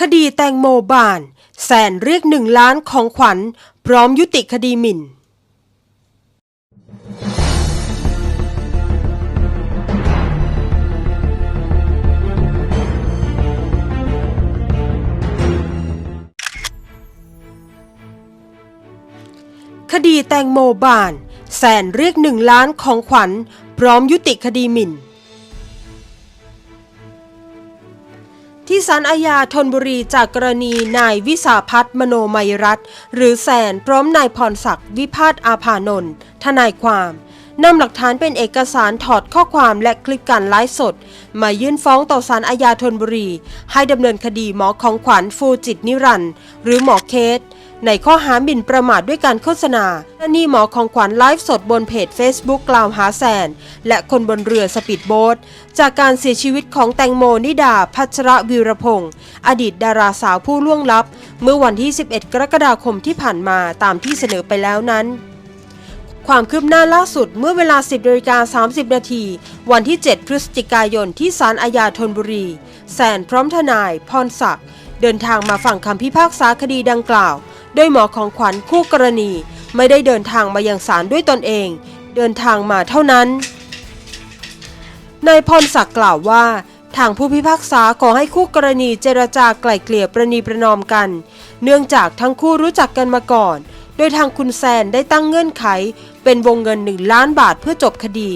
คดีแตงโมบาน แสนเรียกหนึ่งล้านของขวัญ พร้อมยุติคดีหมิ่น คดีแตงโมบาน แสนเรียกหนึ่งล้านของขวัญ พร้อมยุติคดีหมิ่น ที่ศาลอาญาธนบุรีจากกรณีนายวิสาพัฒน์มโนมัยรัตน์หรือแสนพร้อมนายพรศักดิ์วิพาทอาภานนท์ทนายความนำหลักฐานเป็นเอกสารถอดข้อความและคลิปการไลฟ์สด มายื่นฟ้องต่อศาลอาญาธนบุรี ให้ดำเนินคดีหมอของขวัญฟูจิตนิรันด์หรือหมอเคส ในข้อหาหมิ่นประมาทด้วยการโฆษณาและนี่หมอของขวัญไลฟ์สดบนเพจ Facebook กล่าวหาแซน และคนบนเรือสปีดโบ๊ทจากการเสียชีวิตของแตงโมนิดา พัชระวีรพงศ์อดีตดาราสาวผู้ล่วงลับ เมื่อวันที่ 11 กรกฎาคมที่ผ่านมาตามที่เสนอไปแล้วนั้นความคืบหน้าล่าสุดเมื่อเวลา 10นาฬิกา30 นาที วันที่ 7 พฤศจิกายนที่ศาลอาญาธนบุรีแซนพร้อมทนาย พรศักดิ์ เดินทางมาฟังคำพิพากษาคดีดังกล่าว โดยหมอของขวัญคู่กรณีไม่ได้เดินทางมายังศาลด้วยตนเอง เดินทางมาเท่านั้น นายพรศักดิ์กล่าวว่า ทางผู้พิพากษาขอให้คู่กรณีเจรจาไกล่เกลี่ยประนีประนอมกัน เนื่องจากทั้งคู่รู้จักกันมาก่อน โดยทางคุณแซนได้ตั้งเงื่อนไข เป็นวงเงินหนึ่งล้านบาทเพื่อจบคดี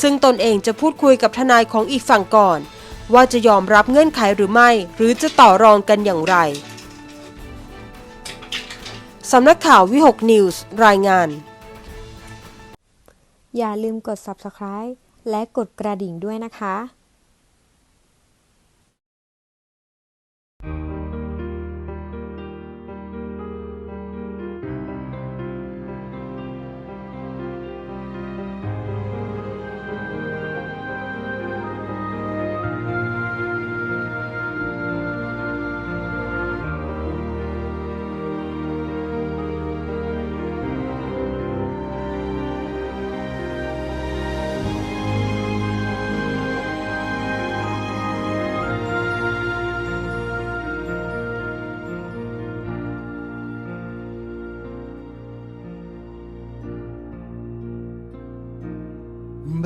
ซึ่งตนเองจะพูดคุยกับทนายของอีกฝั่งก่อน ว่าจะยอมรับเงื่อนไขหรือไม่ หรือจะต่อรองกันอย่างไร สำนักข่าววิหกนิวส์รายงาน อย่าลืมกด subscribe และกดกระดิ่งด้วยนะคะ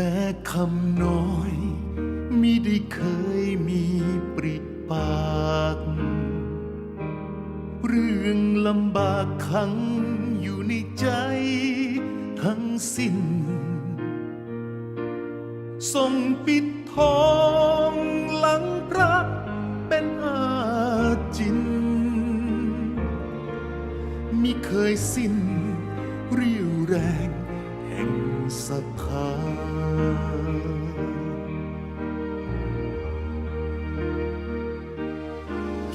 แม้คำน้อยมิได้เคยมีปริปาก เรื่องลำบากขังอยู่ในใจทั้งสิ้นส่งปิดทอง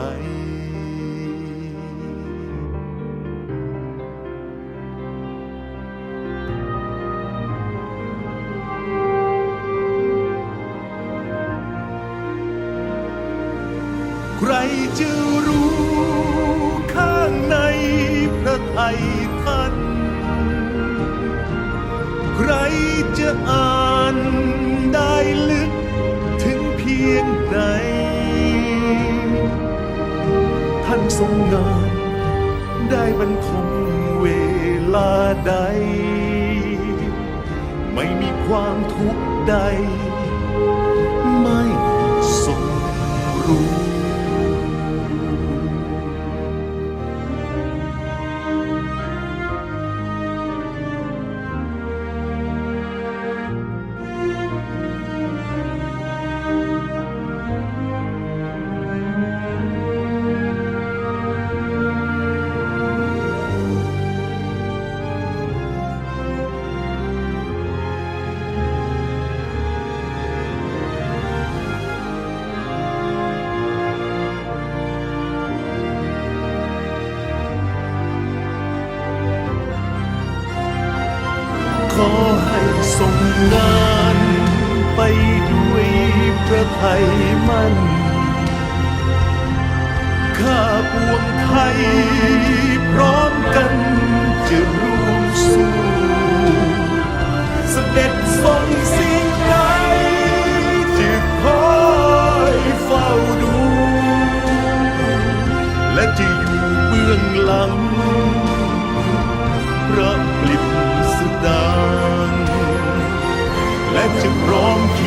ไทยใครจะรู้ข้างในพระไทย ทรงงาน ได้บรรทมเวลาใด ไม่มีความทุกข์ใด ส่งงานไปด้วยพระไทยมั่น ข้าปวงไทยพร้อมกันจะร่วมสู้สเสด็จทรงสิ่งใดจะคอยเฝ้าดู และจะอยู่เบื้องหลังพระ To prom